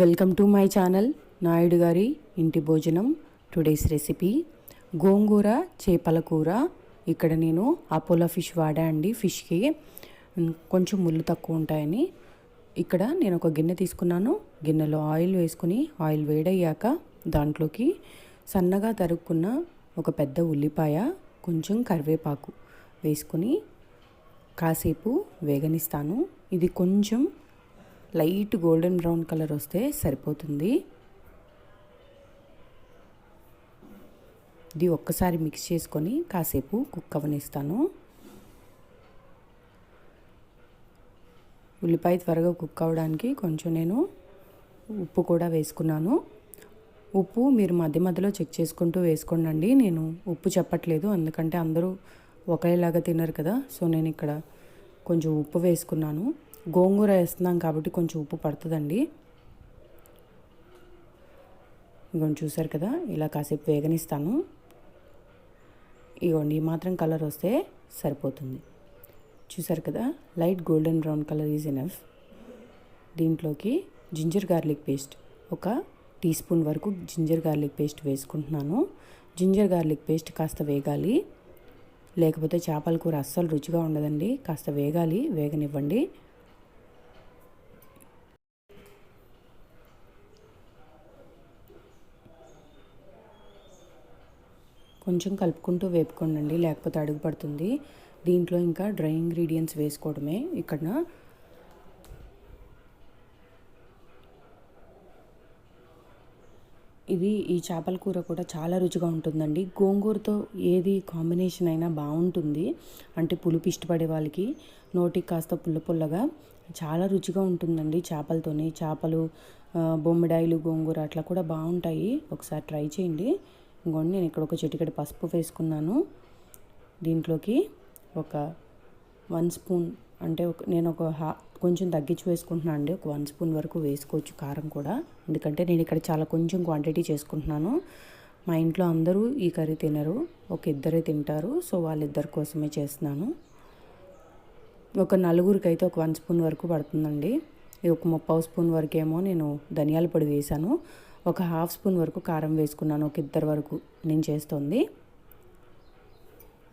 Welcome to my channel Naidu గారి ఇంటి భోజనం టుడేస్ రెసిపీ. గోంగూర చేపల కూర. ఇక్కడ నేను అపోలో ఫిష్ వాడా అండి ఫిష్కి. కొంచెం ముళ్ళు తక్కువ ఉంటాయని. ఇక్కడ నేను ఒక గిన్నె తీసుకున్నాను. గిన్నెలో ఆయిల్ వేసుకుని ఆయిల్ వేడయ్యాక దాంట్లోకి సన్నగా తరుక్కున్న ఒక పెద్ద ఉల్లిపాయ కొంచెం కరివేపాకు వేసుకుని కాసేపు వేగనిస్తాను. ఇది కొంచెం లైట్ గోల్డెన్ బ్రౌన్ కలర్ వస్తే సరిపోతుంది. ఇది ఒక్కసారి మిక్స్ చేసుకొని కాసేపు కుక్ అవనిస్తాను. ఉల్లిపాయ త్వరగా కుక్ అవ్వడానికి కొంచెం నేను ఉప్పు కూడా వేసుకున్నాను. ఉప్పు మీరు మధ్య మధ్యలో చెక్ చేసుకుంటూ వేసుకోండి నేను ఉప్పు చెప్పట్లేదు ఎందుకంటే అందరూ ఒకేలాగా తినరు కదా సో నేను ఇక్కడ కొంచెం ఉప్పు వేసుకున్నాను. గోంగూర వేస్తున్నాం కాబట్టి కొంచెం ఉప్పు పడుతుందండి. ఇంకొని చూసారు కదా ఇలా కాసేపు వేగనిస్తాను. ఇగోండి మాత్రం కలర్ వస్తే సరిపోతుంది. చూసారు కదా light golden brown colour is enough. దీంట్లోకి జింజర్ గార్లిక్ పేస్ట్ ఒక టీ స్పూన్ వరకు జింజర్ గార్లిక్ పేస్ట్ వేసుకుంటున్నాను. జింజర్ గార్లిక్ పేస్ట్ కాస్త వేగాలి. లేకపోతే చేపల కూర అస్సలు రుచిగా ఉండదండి కాస్త వేగాలి వేగనివ్వండి. కొంచెం కలుపుకుంటూ వేపుకోండి లేకపోతే అడుగు పడుతుంది. దీంట్లో ఇంకా డ్రై ఇంగ్రీడియంట్స్ వేసుకోవడమే. ఇక్కడ ఇది ఈ చేపల కూర కూడా చాలా రుచిగా ఉంటుందండి. గోంగూరతో ఏది కాంబినేషన్ అయినా బాగుంటుంది. అంటే పులుపు ఇష్టపడే వాళ్ళకి నోటికి కాస్త పుల్ల పుల్లగా చాలా రుచిగా ఉంటుందండి చేపలతోని. చేపలు బొమ్మిడాయిలు గోంగూర అట్లా కూడా బాగుంటాయి. ఒకసారి ట్రై చేయండి. ఇంకోండి నేను ఇక్కడ ఒక చిటికెడు పసుపు వేసుకున్నాను. దీంట్లోకి ఒక వన్ స్పూన్ అంటే ఒక నేను ఒక హా కొంచెం తగ్గించి వేసుకుంటున్నాను అండి. ఒక వన్ స్పూన్ వరకు వేసుకోవచ్చు కారం కూడా. ఎందుకంటే నేను ఇక్కడ చాలా కొంచెం క్వాంటిటీ చేసుకుంటున్నాను. మా ఇంట్లో అందరూ ఈ కర్రీ తినరు. ఒక ఇద్దరే తింటారు. సో వాళ్ళిద్దరి కోసమే చేస్తున్నాను. ఒక నలుగురికి అయితే ఒక వన్ స్పూన్ వరకు పడుతుందండి. ఇది ఒక ముప్పావు స్పూన్ వరకేమో నేను ధనియాల పొడి వేసాను ఒక హాఫ్ స్పూన్ వరకు కారం వేసుకున్నాను ఒక ఇద్దరు వరకు నేను చేస్తుంది.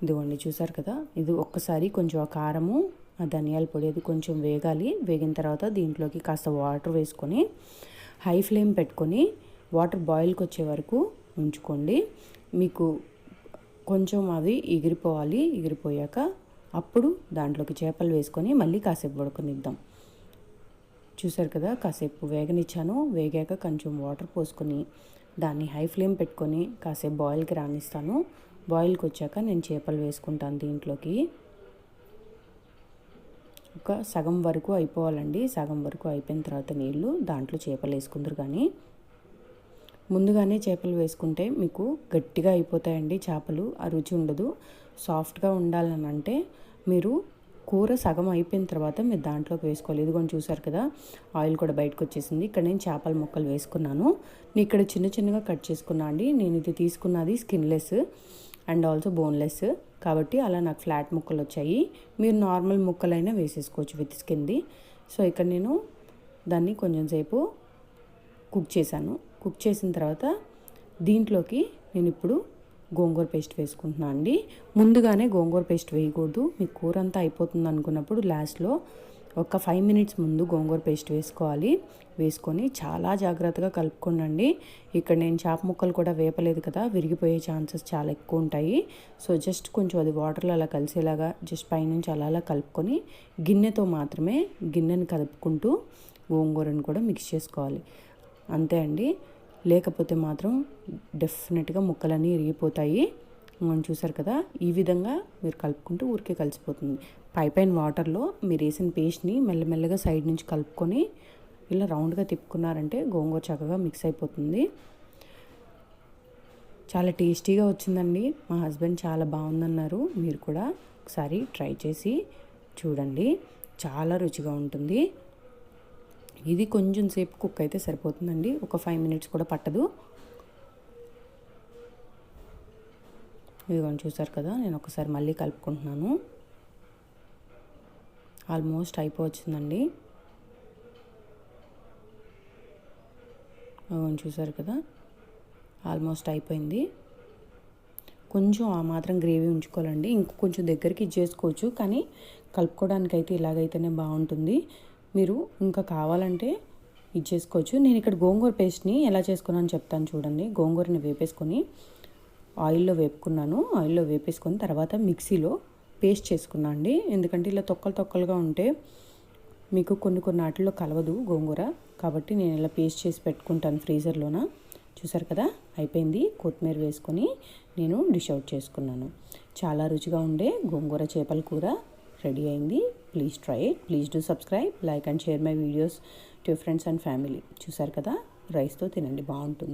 ఇదిగోండి చూసారు కదా? ఇది ఒక్కసారి కొంచెం ఆ కారము ఆ ధనియాల పొడి అది కొంచెం వేగాలి. వేగిన తర్వాత దీంట్లోకి కాస్త వాటర్ వేసుకొని హై ఫ్లేమ్ పెట్టుకొని వాటర్ బాయిల్కి వచ్చే వరకు ఉంచుకోండి. మీకు కొంచెం అవి ఎగిరిపోవాలి ఎగిరిపోయాక అప్పుడు దాంట్లోకి చేపలు వేసుకొని మళ్ళీ కాసేపు పడుకునిద్దాం. చూసారు కదా కాసేపు వేగనిచ్చాను. వేగాక కొంచెం వాటర్ పోసుకొని దాన్ని హై ఫ్లేమ్ పెట్టుకొని కాసేపు బాయిల్కి రానిస్తాను. బాయిల్కి వచ్చాక నేను చేపలు వేసుకుంటాను దీంట్లోకి. ఒక సగం వరకు అయిపోవాలండి. సగం వరకు అయిపోయిన తర్వాత నీళ్ళు దాంట్లో చేపలు వేసుకుందరు కానీ. ముందుగానే చేపలు వేసుకుంటే మీకు గట్టిగా అయిపోతాయండి చేపలు. ఆ రుచి ఉండదు. సాఫ్ట్గా ఉండాలని అంటే మీరు కూర సగం అయిపోయిన తర్వాత మీరు దాంట్లోకి వేసుకోవాలి. ఇదిగోని చూసారు కదా ఆయిల్ కూడా బయటకు వచ్చేసింది. ఇక్కడ నేను చేపల ముక్కలు వేసుకున్నాను. నేను ఇక్కడ చిన్న చిన్నగా కట్ చేసుకున్నా అండి. నేను ఇది తీసుకున్నది స్కిన్లెస్ అండ్ ఆల్సో బోన్లెస్. కాబట్టి అలా నాకు ఫ్లాట్ ముక్కలు వచ్చాయి. మీరు నార్మల్ ముక్కలైనా వేసేసుకోవచ్చు విత్ స్కిన్ది. సో ఇక్కడ నేను దాన్ని కొంచెం సేపు కుక్ చేశాను. కుక్ చేసిన తర్వాత దీంట్లోకి నేను ఇప్పుడు గోంగూర పేస్ట్ వేసుకుంటున్నాను అండి. ముందుగానే గోంగూర పేస్ట్ వేయకూడదు. మీ కూర అంతా అయిపోతుంది అనుకున్నప్పుడు లాస్ట్లో ఒక ఫైవ్ మినిట్స్ ముందు గోంగూర పేస్ట్ వేసుకోవాలి. వేసుకొని చాలా జాగ్రత్తగా కలుపుకోండి ఇక్కడ నేను చేప ముక్కలు కూడా వేపలేదు కదా విరిగిపోయే ఛాన్సెస్ చాలా ఎక్కువ ఉంటాయి. సో జస్ట్ కొంచెం అది వాటర్లో అలా కలిసేలాగా జస్ట్ పైనుంచి అలా అలా కలుపుకొని గిన్నెతో మాత్రమే గిన్నెని కలుపుకుంటూ గోంగూరను కూడా మిక్స్ చేసుకోవాలి. అంతే అండి. లేకపోతే మాత్రం డెఫినెట్గా ముక్కలన్నీ ఇరిగిపోతాయి. మనం చూసారు కదా ఈ విధంగా మీరు కలుపుకుంటూ ఊరికే కలిసిపోతుంది. పై పైన వాటర్లో మీరు వేసిన పేస్ట్ని మెల్లమెల్లగా సైడ్ నుంచి కలుపుకొని ఇలా రౌండ్గా తిప్పుకున్నారంటే గోంగూర చక్కగా మిక్స్ అయిపోతుంది. చాలా టేస్టీగా వచ్చిందండి. మా హస్బెండ్ చాలా బాగుందన్నారు. మీరు కూడా ఒకసారి ట్రై చేసి చూడండి. చాలా రుచిగా ఉంటుంది. ఇది కొంచెం సేపు కుక్ అయితే సరిపోతుందండి. ఒక ఫైవ్ మినిట్స్ కూడా పట్టదు. ఇదిగోండి చూసారు కదా నేను ఒకసారి మళ్ళీ కలుపుకుంటున్నాను. ఆల్మోస్ట్ అయిపోవచ్చిందండి. అవును చూసారు కదా ఆల్మోస్ట్ అయిపోయింది. కొంచెం ఆ మాత్రం గ్రేవీ ఉంచుకోవాలండి. ఇంకొంచెం కొంచెం దగ్గరికి ఇచ్చేసుకోవచ్చు కానీ కలుపుకోవడానికి అయితే ఇలాగైతేనే బాగుంటుంది. మీరు ఇంకా కావాలంటే ఇచ్చేసుకోవచ్చు. నేను ఇక్కడ గోంగూర పేస్ట్ని ఎలా చేసుకున్నాను చెప్తాను చూడండి. గోంగూరని వేపేసుకొని ఆయిల్లో వేపుకున్నాను. ఆయిల్లో వేపేసుకొని తర్వాత మిక్సీలో పేస్ట్ చేసుకున్నా అండి. ఎందుకంటే ఇలా తొక్కలు తొక్కలుగా ఉంటే మీకు కొన్ని కొన్ని వాటిల్లో కలవదు గోంగూర. కాబట్టి నేను ఇలా పేస్ట్ చేసి పెట్టుకుంటాను ఫ్రీజర్లోన. చూసారు కదా? అయిపోయింది. కొత్తిమీర వేసుకొని నేను డిష్ అవుట్ చేసుకున్నాను. చాలా రుచిగా ఉండే గోంగూర చేపల కూర. రెడీ అయింది. Please try it please do subscribe like and share my videos to friends and family చూసారు కదా? రైస్తో తినండి. బాగుంటుంది.